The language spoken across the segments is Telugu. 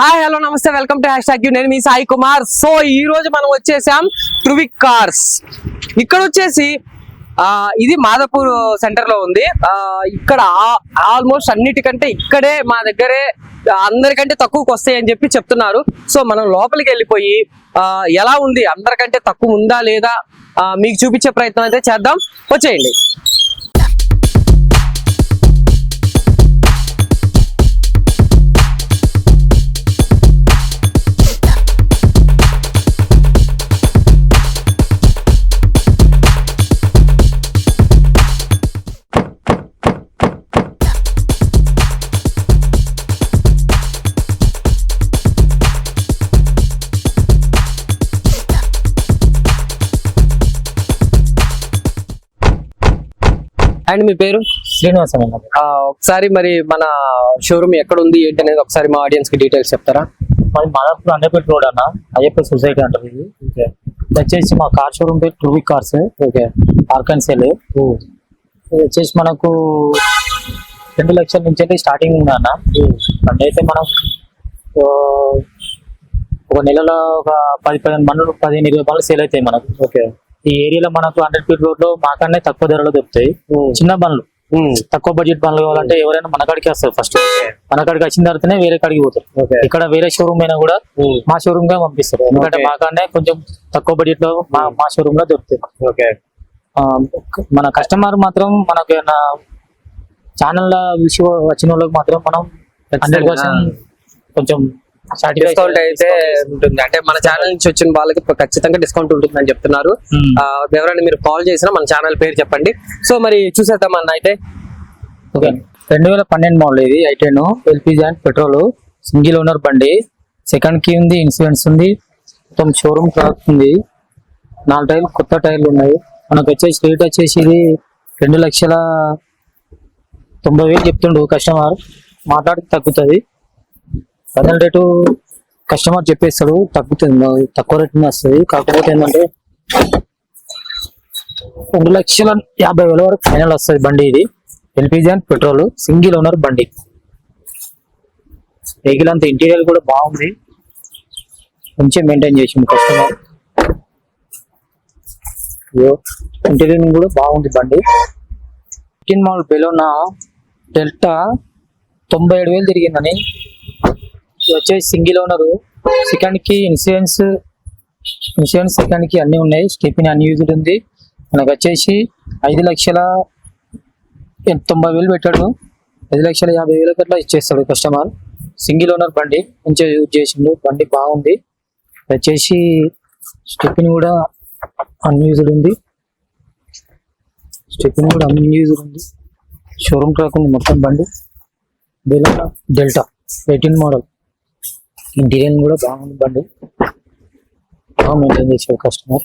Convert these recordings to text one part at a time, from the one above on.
హాయ్ హలో నమస్తే. వెల్కమ్ టు హ్యాష్ ట్యాగ్ నేను మీ సాయి కుమార్. సో ఈ రోజు మనం వచ్చేసాం ట్రువిక్ కార్స్ ఇక్కడ వచ్చేసి ఇది మాధపూర్ సెంటర్లో ఉంది. ఇక్కడ ఆల్మోస్ట్ అన్నిటికంటే ఇక్కడే మా దగ్గరే అందరికంటే తక్కువకి వస్తాయి అని చెప్పి చెప్తున్నారు. సో మనం లోపలికి వెళ్ళిపోయి ఎలా ఉంది? అందరికంటే తక్కువ ఉందా లేదా? మీకు చూపించే ప్రయత్నం అయితే చేద్దాం. వచ్చేయండి. అండ్ మీ పేరు? శ్రీనివాసం ఒకసారి మరి మన షోరూమ్ ఎక్కడ ఉంది ఏంటి అనేది ఒకసారి మా ఆడియన్స్కి డీటెయిల్స్ చెప్తారా? మాది మాదాపూర్ అండర్పేట రోడ్ అన్న అయ్యప్ప సొసైటీ అంటారు ఇది. వచ్చేసి మా కార్ షోరూమ్ పేరు టూవీ కార్స్ ఓకే. ఆర్కన్ సెల్ ఇది వచ్చేసి మనకు రెండు లక్షల నుంచి అయితే స్టార్టింగ్ ఉంది అన్న. అంటే అయితే మనం ఒక నెలలో ఒక పది పదిహేను బండ్లు పదిహేను ఇరవై బండ్లు సేల్ అవుతాయి మనకు. ఓకే. ఈ ఏరియాలో మనకు హండ్రెడ్ ఫీట్ రోడ్లో మాకన్నా తక్కువ ధరలో దొరుకుతాయి. చిన్న బండ్లు. తక్కువ బడ్జెట్ బండ్లు కావాలంటే ఎవరైనా మన కాడికి వస్తారు ఫస్ట్ మన కాడికి వచ్చిన తర్వాతనే వేరే కాడికి పోతారు. ఇక్కడ వేరే షోరూమ్ అయినా కూడా మా షోరూమ్గా పంపిస్తారు. ఎందుకంటే Okay. మాకనే కొంచెం తక్కువ బడ్జెట్లో మా మా షోరూమ్లో దొరుకుతాయి. మన కస్టమర్ మాత్రం మనకు ఛానల్ విషయం వచ్చిన వాళ్ళకి మాత్రం మనం హండ్రెడ్ కొంచెం డిస్కౌంట్ అయితే ఉంటుంది. అంటే మన ఛానల్ నుంచి వచ్చిన వాళ్ళకి ఖచ్చితంగా డిస్కౌంట్ ఉంటుంది అని చెప్తున్నారు. Hmm. ఎవరైనా మీరు కాల్ చేసినా మన ఛానల్ పేరు చెప్పండి. సో మరి చూసేద్దాం అన్న అయితే. ఓకే. రెండు వేల పన్నెండు మోడల్ ఇది I ten LPG and petrol single owner బండి. సెకండ్ కీ ఉంది ఇన్సూరెన్స్ ఉంది. మొత్తం షోరూమ్ క్లాత్ ఉంది. నాలుగు టైర్లు కొత్త టైర్లు ఉన్నాయి. మనకు వచ్చేసి రేట్ వచ్చేసి ఇది రెండు లక్షల తొంభై వేలు చెప్తుండు కస్టమర్ మాట్లాడితే తగ్గుతుంది. ఫైనల్ రేటు కస్టమర్ చెప్పేస్తాడు తగ్గుతుంది తక్కువ రేట్ వస్తుంది. కాకపోతే ఏంటంటే రెండు లక్షల యాభై వేల వరకు ఫైనల్ వస్తుంది బండి ఇది. LPG and petrol single owner బండి. వెహికల్ అంతా ఇంటీరియర్ కూడా బాగుంది. మంచిగా మెయింటైన్ చేసింది కస్టమర్. ఇంటీరియర్ కూడా బాగుంది బండి. ఫిఫ్టీన్ మోడల్ బెలోనా డెల్టా తొంభై ఏడు వేలు తిరిగిందని. వచ్చేసి సింగిల్ ఓనరు సెకండ్కి ఇన్సూరెన్స్ ఇన్సూరెన్స్ సెకండ్కి అన్ని ఉన్నాయి. స్టెపిన్ అన్యూజ్డ్ ఉంది. మనకు వచ్చేసి ఐదు లక్షల తొంభై వేలు పెట్టాడు. ఐదు లక్షల యాభై వేల అట్లా ఇచ్చేస్తాడు కస్టమర్ సింగిల్ ఓనర్ బండి మంచిగా యూజ్ చేసిండు. బండి బాగుంది. వచ్చేసి స్టెపిన్ కూడా అన్యూజ్డ్ ఉంది. స్టెపిన్ కూడా అన్యూజ్డ్ ఉంది. షోరూమ్ ట్రాక్ ఉంది మొత్తం బండి. బెలా డెల్టా ఎయిటీన్ మోడల్ ఇంటీరియర్ కూడా బాగుంది బండి. బాగా మెయింటైన్ చేసాడు కస్టమర్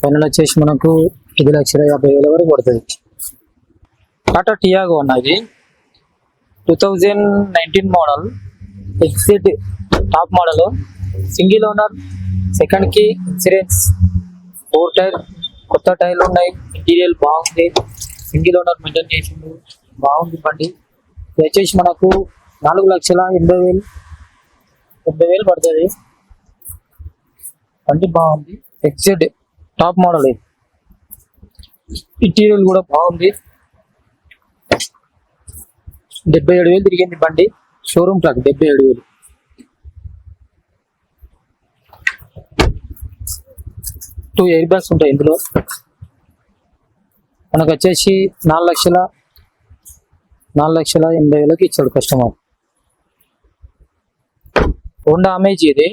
ఫైనల్ వచ్చేసి మనకు ఐదు లక్షల యాభై వేల వరకు పడుతుంది. టాటా టియాగో అన్నది two thousand nineteen model XZ top model single owner సెకండ్కి ఇన్సూరెన్స్ ఫోర్ టైర్ కొత్త టైర్లు ఉన్నాయి. ఇంటీరియర్ బాగుంది. సింగిల్ ఓనర్ మెయింటైన్ చేసిండు. బాగుంది బండి. ఇది వచ్చేసి మనకు నాలుగు లక్షల ఎనభై వేలు డెబ్బై వేలు పడుతుంది. బండి బాగుంది. ఎక్సెడ్ టాప్ మోడల్ ఇది. ఇంటీరియర్ కూడా బాగుంది. డెబ్బై ఏడు వేలు తిరిగింది బండి. షోరూమ్ ట్రాక్ డెబ్బై ఏడు వేలు. టూ ఎయిర్ బ్యాగ్స్ ఉంటాయి ఇందులో. మనకు వచ్చేసి నాలుగు లక్షల నాలుగు లక్షల ఎనభై వేలకు ఇచ్చాడు కస్టమర్ హోండా అమేజ్ ఇది.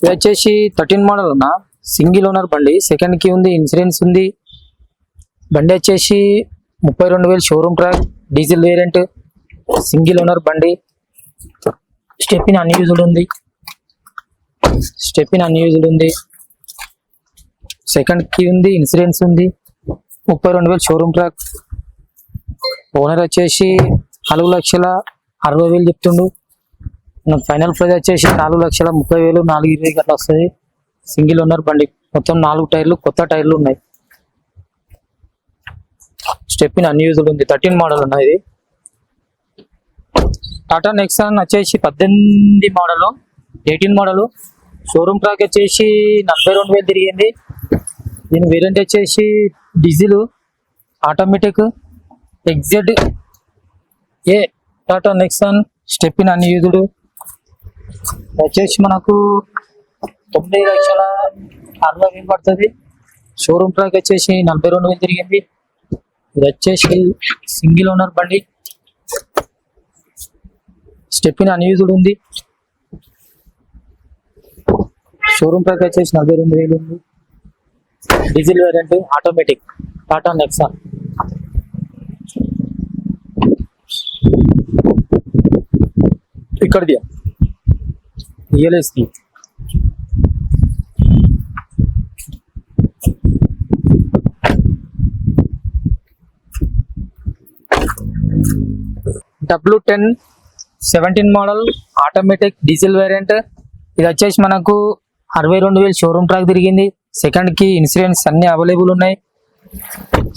ఇది వచ్చేసి థర్టీన్ మోడల్ ఉన్న సింగిల్ ఓనర్ బండి. సెకండ్కి ఉంది ఇన్సూరెన్స్ ఉంది. బండి వచ్చేసి ముప్పై రెండు వేలు showroom track diesel variant single owner బండి. స్టెప్పిన్ అన్యూజ్డ్ ఉంది. స్టెప్పిన్ అన్యూజ్డ్ ఉంది. సెకండ్కి ఉంది ఇన్సూరెన్స్ ఉంది. ముప్పై రెండు వేలు షోరూమ్ ట్రాక్ ఓనర్ వచ్చేసి నాలుగు లక్షల అరవై వేలు చెప్తుండు. మనకు ఫైనల్ ప్రైజ్ వచ్చేసి నాలుగు లక్షల ముప్పై వేలు నాలుగు ఇరవై అట్లా వస్తుంది. సింగిల్ ఓనర్ బండి. మొత్తం నాలుగు టైర్లు కొత్త టైర్లు ఉన్నాయి. స్టెప్ ఇన్ అన్యూజ్డ్ ఉంది. థర్టీన్ మోడల్ ఉన్నది ఇది. టాటా నెక్సాన్ వచ్చేసి పద్దెనిమిది model. Eighteen model. Showroom track వచ్చేసి నలభై రెండు వేలు తిరిగింది. దీని వేరియంట్ వచ్చేసి diesel automatic XZ A Tata Nexon stepney unused వచ్చేసి మనకు తొమ్మిది లక్షల అరవై వేలు పడుతుంది. షోరూమ్ ట్రాక్ వచ్చేసి నలభై రెండు వేలు తిరిగింది. ఇది వచ్చేసి సింగిల్ ఓనర్ బండి. స్టెప్పిన అన్యూజుడ్ ఉంది. షోరూమ్ ట్రాక్ వచ్చేసి నలభై రెండు వేలు ఉంది. Diesel variant automatic Tata Nexa ఇక్కడిది. Real estate W ten seventeen model automatic diesel variant ఇది వచ్చేసి మనకు అరవై రెండు వేలు షోరూమ్ ట్రాక్ తిరిగింది. సెకండ్కి ఇన్సూరెన్స్ అన్ని అవైలబుల్ ఉన్నాయి.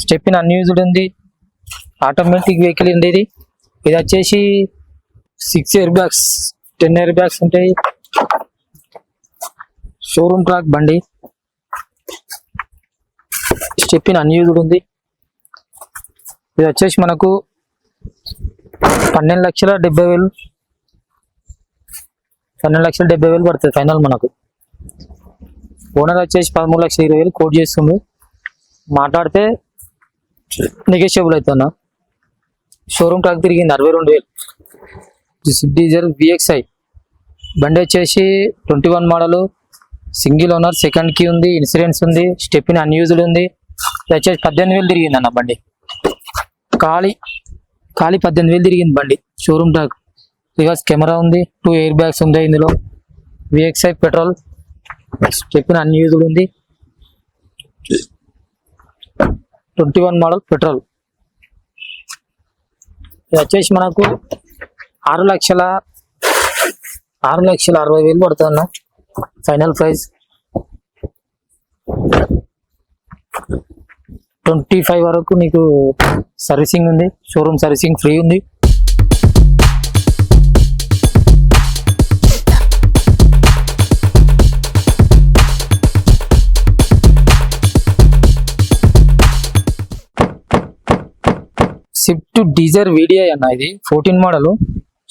స్టెప్పిన్ అన్యూజ్డ్ ఉంది. ఆటోమేటిక్ వెహికల్ ఉంది ఇది. ఇది వచ్చేసి six air bags ten air bags ఉంటాయి. షోరూమ్ ట్రాక్ బండి. స్టెప్పిన్ అన్యూజ్డ్ ఉంది. ఇది వచ్చేసి మనకు పన్నెండు లక్షల డెబ్బై వేలు. పన్నెండు లక్షల డెబ్బై వేలు పడుతుంది ఫైనల్ మనకు. ఓనర్ వచ్చేసి పదమూడు లక్షల ఇరవై వేలు కోట్ చేస్తుంది. మాట్లాడితే నెగోషియబుల్ అవుతున్నా షోరూమ్ ట్రాక్ తిరిగింది అరవై రెండు వేలు. స్విఫ్ట్ డీజర్ విఎక్స్ఐ బండి వచ్చేసి twenty one model single owner second key ఉంది ఇన్సూరెన్స్ ఉంది స్టెప్పిన్ అన్యూజ్డ్ ఉంది. వచ్చేసి పద్దెనిమిది వేలు తిరిగింది అన్న బండి. ఖాళీ ఖాళీ పద్దెనిమిది వేలు తిరిగింది బండి. షోరూమ్ ట్రాక్ రివర్స్ కెమెరా ఉంది టూ ఎయిర్ బ్యాగ్స్ ఉంది ఇందులో. విఎక్స్ఐ పెట్రోల్ చెప్పిన అన్ని ఉంది. Twenty one model petrol. ఇది వచ్చేసి మనకు ఆరు లక్షల ఆరు లక్షల అరవై వేలు పడుతుంది అన్న ఫైనల్ ప్రైస్ ట్వంటీ ఫైవ్ వరకు నీకు సర్వీసింగ్ ఉంది షోరూమ్ సర్వీసింగ్ ఫ్రీ ఉంది. స్విఫ్ట్ డీజర్ వీడియో అన్న ఇది ఫోర్టీన్ మోడల్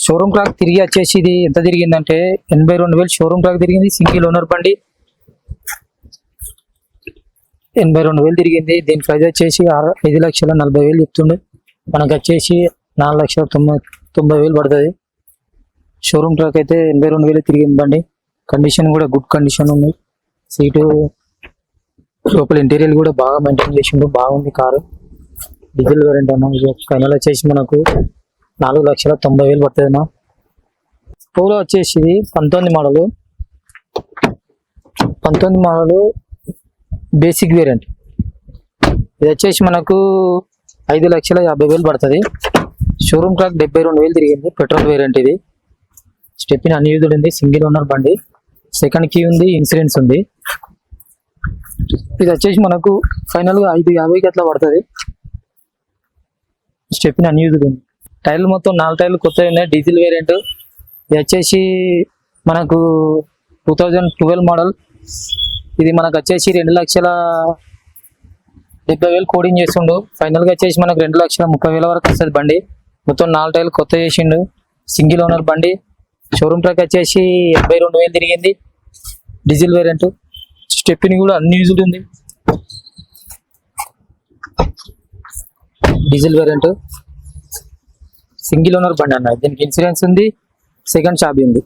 షోరూమ్ ట్రాక్ తిరిగి వచ్చేసి ఇది ఎంత తిరిగిందంటే ఎనభై రెండు వేలు షోరూమ్ క్లాక్ తిరిగింది సింగిల్ ఓనర్ బండి. ఎనభై రెండు వేలు తిరిగింది. దీని ప్రైజ్ వచ్చేసి ఆరు ఐదు లక్షల నలభై వేలు చెప్తుండే. మనకు వచ్చేసి నాలుగు లక్షల తొంభై తొంభై వేలు పడుతుంది. షోరూమ్ ట్రాక్ అయితే ఎనభై రెండు వేలు తిరిగింది బండి. కండిషన్ కూడా గుడ్ కండిషన్ ఉంది. సీటు లోపల ఇంటీరియర్ కూడా బాగా మెయింటైన్ చేసిండు. బాగుంది కారు. డీజిల్ వేరెంట్ అన్న ఫైనల్ వచ్చేసి మనకు నాలుగు లక్షల తొంభై వేలు పడుతుంది అన్న పూల వచ్చేసి ఇది పంతొమ్మిది మోడలు. పంతొమ్మిది మోడలు బేసిక్ వేరియంట్ ఇది వచ్చేసి మనకు ఐదు లక్షల యాభై వేలు పడుతుంది. షోరూమ్ ట్రాక్ డెబ్బై రెండు వేలు తిరిగింది. పెట్రోల్ వేరియంట్ ఇది. స్టెప్పిన్ అన్యూజ్డ్ ఉంది. సింగిల్ ఓనర్ బండి. సెకండ్ కీ ఉంది. ఇన్సూరెన్స్ ఉంది. ఇది వచ్చేసి మనకు ఫైనల్గా ఐదు యాభైకి అట్లా పడుతుంది. స్టెప్పిన్ అన్యూజ్డ్ ఉంది. టైర్లు మొత్తం నాలుగు టైర్లు కొత్తవి ఉన్నాయి. Diesel variant. ఇది వచ్చేసి మనకు టూ థౌజండ్ ట్వెల్వ్ మోడల్. ఇది మనకు వచ్చేసి రెండు లక్షల డెబ్బై వేలు కోడింగ్ చేసిండు ఫైనల్గా వచ్చేసి మనకు రెండు లక్షల ముప్పై వేల వరకు వస్తుంది బండి. మొత్తం నాలుగు టైర్లు కొత్త చేసిండు. సింగిల్ ఓనర్ బండి. షోరూమ్ ట్రాక్ వచ్చేసి ఎనభై రెండు వేలు తిరిగింది. డీజిల్ వేరియంట్ స్టెప్పిని కూడా అన్ని ఉంది. డీజిల్ వేరియంట్ సింగిల్ ఓనర్ బండి అన్న. దీనికి ఇన్సూరెన్స్ ఉంది సెకండ్ షాప్ ఉంది.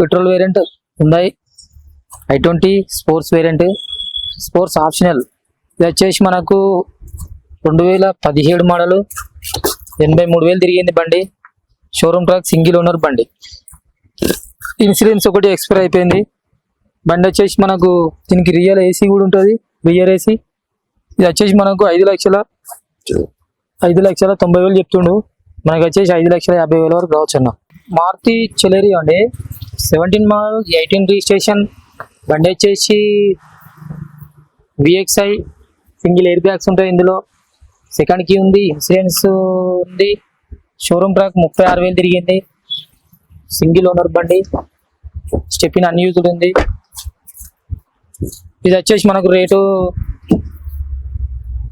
పెట్రోల్ వేరియంట్ ఉన్నాయి. I twenty sports variant sports optional. ఇది వచ్చేసి మనకు రెండు వేల పదిహేడు మోడలు ఎనభై మూడు వేలు తిరిగింది బండి. షోరూమ్ ట్రాక్ సింగిల్ ఓనర్ బండి. ఇన్సూరెన్స్ ఒకటి ఎక్స్పైర్ అయిపోయింది. బండి వచ్చేసి మనకు దీనికి రియల్ ఏసీ కూడా ఉంటుంది. రియర్ ఏసీ ఇది వచ్చేసి మనకు ఐదు లక్షల ఐదు లక్షల తొంభై వేలు చెప్తుండు. మనకు వచ్చేసి ఐదు లక్షల యాభై వేల వరకు రావచ్చు అన్న. మారుతి చెలేరి అండి. Seventeen model eighteen registration. బండి వచ్చేసి విఎక్స్ఐ సింగిల్ ఎయిర్ బ్యాగ్స్ ఉంటాయి ఇందులో. సెకండ్ కీ ఉంది ఇన్సూరెన్స్ ఉంది. షోరూమ్ ట్రాక్ ముప్పై ఆరు వేలు తిరిగింది. సింగిల్ ఓనర్ బండి. స్టెపిన్ అన్యూజ్డ్ ఉంది. ఇది వచ్చేసి మనకు రేటు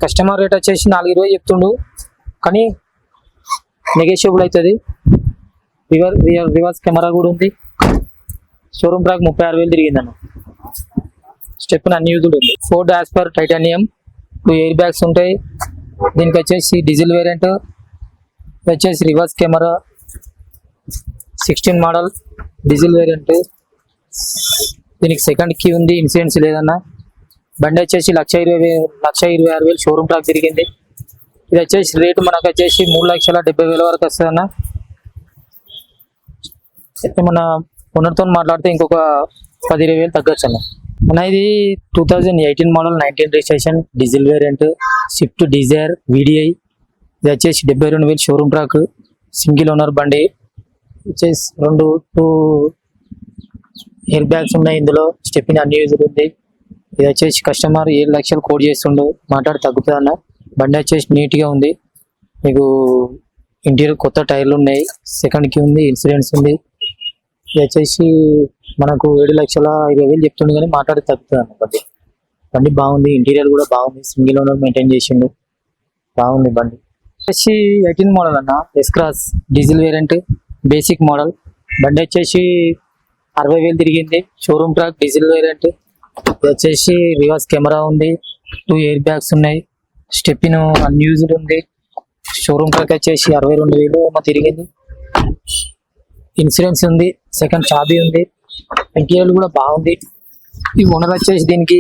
కస్టమర్ రేట్ వచ్చేసి నాలుగు ఇరవై చెప్తుండు. కానీ నెగోషియబుల్ అవుతుంది. రివర్ రియర్ రివర్స్ కెమెరా కూడా ఉంది. షోరూమ్ ట్రాక్ ముప్పై ఆరు వేలు తిరిగిందన్న. స్టెప్ అన్యూజ్డ్ ఉంది. Ford Aspire Titanium two air bags ఉంటాయి. దీనికి వచ్చేసి డీజిల్ వేరియంట్ వచ్చేసి reverse camera sixteen model diesel variant దీనికి సెకండ్ కీ ఉంది ఇన్సూరెన్స్ లేదన్నా. బండి వచ్చేసి లక్ష ఇరవై లక్ష ఇరవై ఆరు వేలు షోరూమ్ ట్రాక్ తిరిగింది. ఇది వచ్చేసి రేటు మనకు వచ్చేసి మూడు లక్షల డెబ్బై వేల వరకు వస్తుంది అన్న మన ఓనర్తో మాట్లాడితే ఇంకొక పది ఇరవై వేలు తగ్గచ్చు అన్న మన ఇది two thousand eighteen model nineteen registration diesel variant Swift Dzire VDI ఇది వచ్చేసి డెబ్బై రెండు వేలు షోరూమ్ ట్రాక్ సింగిల్ ఓనర్ బండి. వచ్చేసి రెండు టూ ఎయిర్ బ్యాగ్స్ ఉన్నాయి ఇందులో. స్టెప్పింగ్ అన్ని యూజ్ ఉంది ఇది వచ్చేసి కస్టమర్ ఏడు లక్షలు కోడ్ చేస్తుండు. మాట్లాడి తగ్గుతుంది అన్న బండి వచ్చేసి నీట్గా ఉంది. మీకు ఇంటీరియర్ కొత్త టైర్లు ఉన్నాయి. సెకండ్కి ఉంది ఇన్సూరెన్స్ ఉంది. ఇది వచ్చేసి మనకు ఏడు లక్షల ఇరవై వేలు చెప్తుండు కానీ మాట్లాడి తగ్గుతుంది అన్న బండి. బండి బాగుంది. ఇంటీరియర్ కూడా బాగుంది. సింగిల్ ఓనర్ మెయింటైన్ చేసిండు. బాగుంది బండి. వచ్చేసి ఎయిటీన్ మోడల్ అన్న. S cross diesel variant. Basic model. బండి వచ్చేసి అరవై వేలు తిరిగింది. షోరూమ్ ట్రాక్ డీజిల్ వేరియంట్ వచ్చేసి రివర్స్ కెమెరా ఉంది. టూ ఎయిర్ బ్యాగ్స్ ఉన్నాయి. స్టెప్పిన్ అన్యూజ్డ్ ఉంది. షోరూమ్ ట్రాక్ వచ్చేసి అరవై రెండు వేలు తిరిగింది. ఇన్సూరెన్స్ ఉంది. సెకండ్ చాబీ ఉంది. ఇంటీరియర్ కూడా బాగుంది. ఈ ఓనర్ వచ్చేసి దీనికి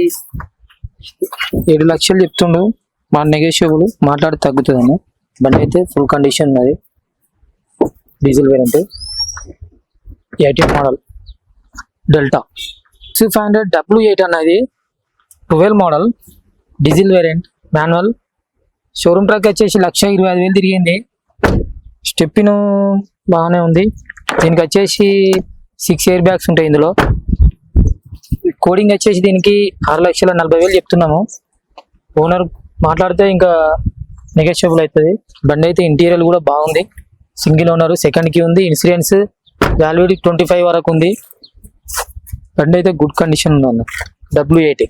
ఏడు లక్షలు చెప్తుండు. మా నెగోషియబుల్ మాట్లాడి తగ్గుతుందని బండి అయితే ఫుల్ కండిషన్ ఉన్నది. Diesel వేరంటే eighty model Delta. Six five hundred W eight అన్నది twelve model diesel variant manual showroom track వచ్చేసి లక్ష ఇరవై ఐదు వేలు తిరిగింది. స్టెప్పిన్ బాగానే ఉంది. దీనికి వచ్చేసి సిక్స్ ఇయర్ బ్యాగ్స్ ఉంటాయి ఇందులో. కోడింగ్ వచ్చేసి దీనికి ఆరు లక్షల నలభై వేలు చెప్తున్నాము. ఓనర్ మాట్లాడితే ఇంకా నెగోషియబుల్ అవుతుంది. బండి అయితే ఇంటీరియర్ కూడా బాగుంది. సింగిల్ ఓనర్ సెకండ్కి ఉంది. ఇన్సూరెన్స్ వ్యాలిడిటీ ట్వంటీ ఫైవ్ వరకు ఉంది. బండి అయితే గుడ్ కండిషన్ ఉంది అన్న డబ్ల్యూ ఎయిట్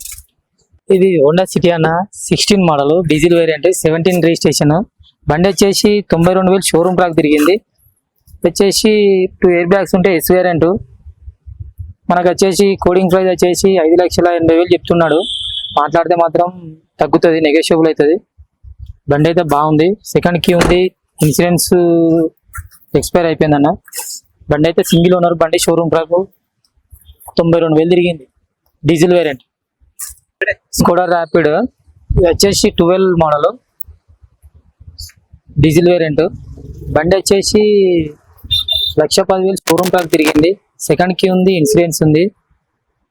ఇది హోండా సిటీ అన్న sixteen model diesel variant seventeen registration బండి వచ్చేసి తొంభై రెండు వేలు షోరూమ్ ట్రాక్ తిరిగింది. వచ్చేసి టూ ఎయిర్ బ్యాగ్స్ ఉంటే ఎస్ వేరియంట్ మనకు వచ్చేసి కోడింగ్ ప్రైస్ వచ్చేసి ఐదు లక్షల ఎనభై వేలు చెప్తున్నాడు. మాట్లాడితే మాత్రం తగ్గుతుంది నెగోషియబుల్ అవుతుంది. బండి అయితే బాగుంది. సెకండ్ కీ ఉంది. ఇన్సూరెన్స్ ఎక్స్పైర్ అయిపోయిందన్న. బండి అయితే సింగిల్ ఓనర్ బండి షోరూమ్ ట్రాక్ తొంభై రెండు వేలు తిరిగింది. Diesel variant. స్కోడా ర్యాపిడ్ ఇది వచ్చేసి ట్వెల్వ్ మోడల్. Diesel variant. బండి వచ్చేసి లక్ష పదివేలు షోరూమ్ ట్రాక్ తిరిగింది. సెకండ్కి ఉంది ఇన్సూరెన్స్ ఉంది.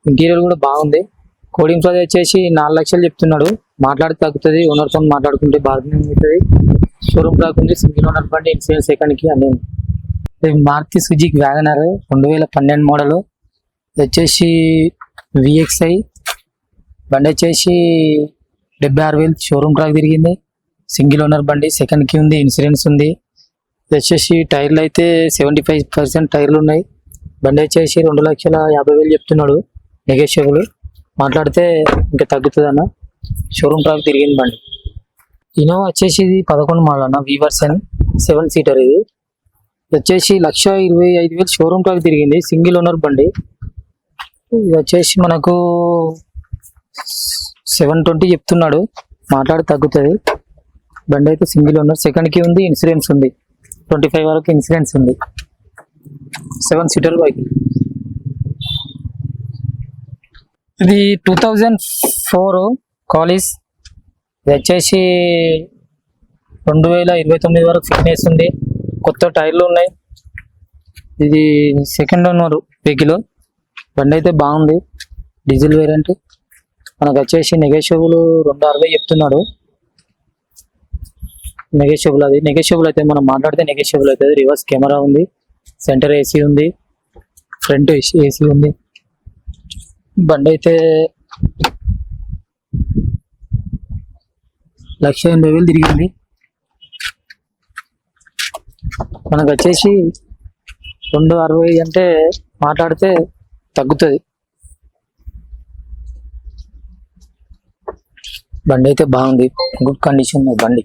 ఇంటీరియర్ కూడా బాగుంది. కోడింగ్ ప్రైస్ వచ్చేసి నాలుగు లక్షలు చెప్తున్నాడు. మాట్లాడి తగ్గుతుంది ఓనర్తో మాట్లాడుకుంటే బార్గెనింగ్ అవుతుంది. షోరూమ్ ట్రాక్ ఉంది సింగిల్ ఓనర్ బండి ఇన్సూరెన్స్ సెకండ్కి అన్ని ఇది మారుతి సుజుకి వ్యాగనర్ రెండు వేల పన్నెండు మోడల్. వచ్చేసి విఎక్స్ఐ బండి వచ్చేసి డెబ్బై ఆరు వేలు షోరూమ్ ట్రాక్ తిరిగింది. సింగిల్ ఓనర్ బండి సెకండ్కి ఉంది ఇన్సూరెన్స్ ఉంది. ఇది వచ్చేసి టైర్లు అయితే సెవెంటీ ఫైవ్ పర్సెంట్ టైర్లు ఉన్నాయి. బండి వచ్చేసి రెండు లక్షల యాభై వేలు చెప్తున్నాడు నెగోషియబుల్ మాట్లాడితే ఇంకా తగ్గుతుంది అన్న. షోరూమ్ ట్రాక్ తిరిగింది బండి. ఇనోవా వచ్చేసి ఇది పదకొండు మోడల్ అన్న వీవర్సన్ సెవెన్ సీటర్ ఇది. ఇది వచ్చేసి లక్ష ఇరవై ఐదు వేలు షోరూమ్ ట్రాక్ తిరిగింది. సింగిల్ ఓనర్ బండి. ఇది వచ్చేసి మనకు సెవెన్ ట్వంటీ చెప్తున్నాడు. మాట్లాడి తగ్గుతుంది. బండి అయితే సింగిల్ ఉన్నారు సెకండ్కి ఉంది ఇన్సూరెన్స్ ఉంది. ట్వంటీ ఫైవ్ వరకు ఇన్సూరెన్స్ ఉంది. Seven seater bike. ఇది టూ థౌజండ్ ఫోర్ కాలేజ్ ఇది వచ్చేసి రెండు వేల ఇరవై తొమ్మిది వరకు ఫిట్నెస్ ఉంది. కొత్త టైర్లు ఉన్నాయి. ఇది సెకండ్ ఓనర్ వెహికల్. బండి అయితే బాగుంది. డీజిల్ వేరియంట్ మనకు వచ్చేసి నెగోషియబుల్ రెండు అరవై చెప్తున్నాడు. నెగోషియబుల్ అది. నెగోషియబుల్ అయితే మనం మాట్లాడితే నెగోషియబుల్ అవుతుంది రివర్స్ కెమెరా ఉంది. సెంటర్ ఏసీ ఉంది. ఫ్రంట్ ఏసీ ఏసీ ఉంది. బండి అయితే లక్ష ఎనభై వేలు తిరిగింది. మనకు వచ్చేసి రెండు అరవై అంటే మాట్లాడితే తగ్గుతుంది. బండి అయితే బాగుంది. గుడ్ కండిషన్ ఉంది బండి.